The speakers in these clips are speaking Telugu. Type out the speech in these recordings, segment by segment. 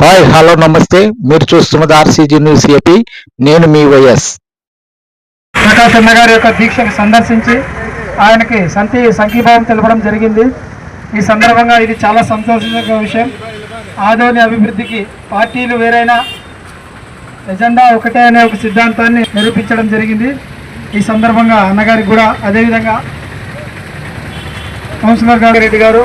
హాయ్ హలో నమస్తే. మీరు చూస్తున్నది ఆర్సీజీ న్యూస్ ఏపీ. నేను మీ వైఎస్. ప్రకాష్ గారి యొక్క దీక్షను సందర్శించి ఆయనకి సంతి సంఘీభావం తెలపడం జరిగింది. ఈ సందర్భంగా ఇది చాలా సంతోషంగా విషయం. ఆదోని అభివృద్ధికి పార్టీలు వేరైనా ఎజెండా ఒకటే అనే ఒక సిద్ధాంతాన్ని నిరూపించడం జరిగింది. ఈ సందర్భంగా అన్నగారికి కూడా అదేవిధంగా కౌన్సిలర్ గారు రెడ్డి గారు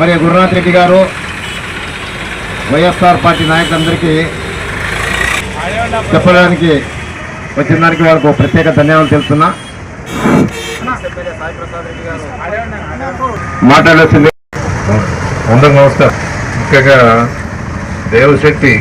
మరి గురునాథ్ రెడ్డి గారు వైఎస్ఆర్ పార్టీ నాయకులందరికీ చెప్పడానికి వచ్చిన దానికి వాళ్ళకు ప్రత్యేక ధన్యవాదాలు తెలుస్తున్నా మాట్లాడాల్సింది అందరికి నమస్కారం. ముఖ్యంగా దేవశక్తి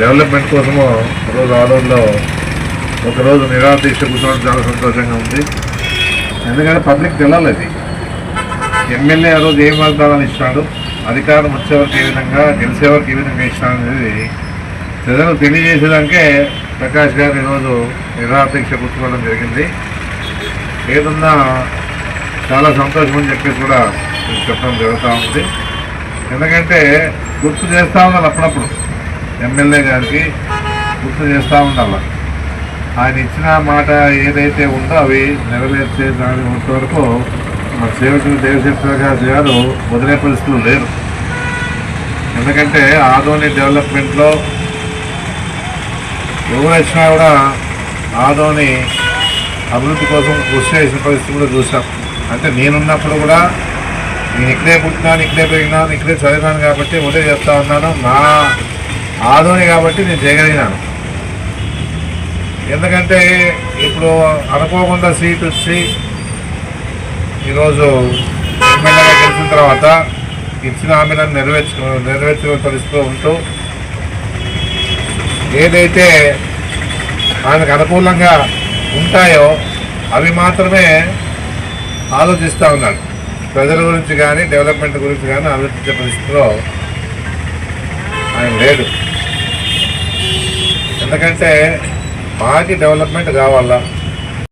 డెవలప్మెంట్ కోసము రోజు ఆదోళనలో ఒకరోజు నిరాదీక్ష కూర్చోవడం చాలా సంతోషంగా ఉంది. ఎందుకంటే పబ్లిక్ తెలాలి అది. ఎమ్మెల్యే ఆ రోజు ఏం వాగ్దానాలు ఇచ్చినాడు? అధికారం వచ్చేవరకు ఏ విధంగా గెలిచేవరకు ఏ విధంగా ఇచ్చినాడు అనేది ప్రజలకు తెలియజేసేదానికే ప్రకాష్ గారు ఈరోజు నిరాదీక్ష కూర్చోవడం జరిగింది. ఏదన్నా చాలా సంతోషం అని చెప్పేసి కూడా చెప్పడం జరుగుతూ ఉంది. ఎందుకంటే గుర్తు చేస్తూ ఉండాలి అప్పుడప్పుడు. ఎమ్మెల్యే గారికి గుర్తు చేస్తూ ఉండాలి. ఆయన ఇచ్చిన మాట ఏదైతే ఉందో అవి నెరవేర్చే దాని వరకు మన సేవకులు దేవశక్తి గారు వదిలే పరిస్థితులు లేరు. ఎందుకంటే ఆదోని డెవలప్మెంట్లో ఎవరు వచ్చినా కూడా ఆదోని అభివృద్ధి కోసం కృషి చేసిన పరిస్థితి కూడా చూసాం. అంటే నేనున్నప్పుడు కూడా నేను ఇక్కడే పుట్టినాను ఇక్కడే పెరిగినాను ఇక్కడే చదివినాను కాబట్టి ఒకటే చెప్తా ఉన్నాను నా ఆదోని కాబట్టి నేను చేయగలిగినాను. ఎందుకంటే ఇప్పుడు అనుకోకుండా సీట్ వచ్చి ఈరోజు ఎమ్మెల్యేగా గెలిచిన తర్వాత ఇచ్చిన హామీలను నెరవేర్చు నెరవేర్చిన పరిస్థితిలో ఉంటూ ఏదైతే ఆయనకు అనుకూలంగా ఉంటాయో అవి మాత్రమే ఆలోచిస్తూ ఉన్నాడు. ప్రజల గురించి కానీ డెవలప్మెంట్ గురించి కానీ ఆలోచించే పరిస్థితిలో ఆయన లేడు. ఎందుకంటే మాకి డెవలప్మెంట్ కావాలా?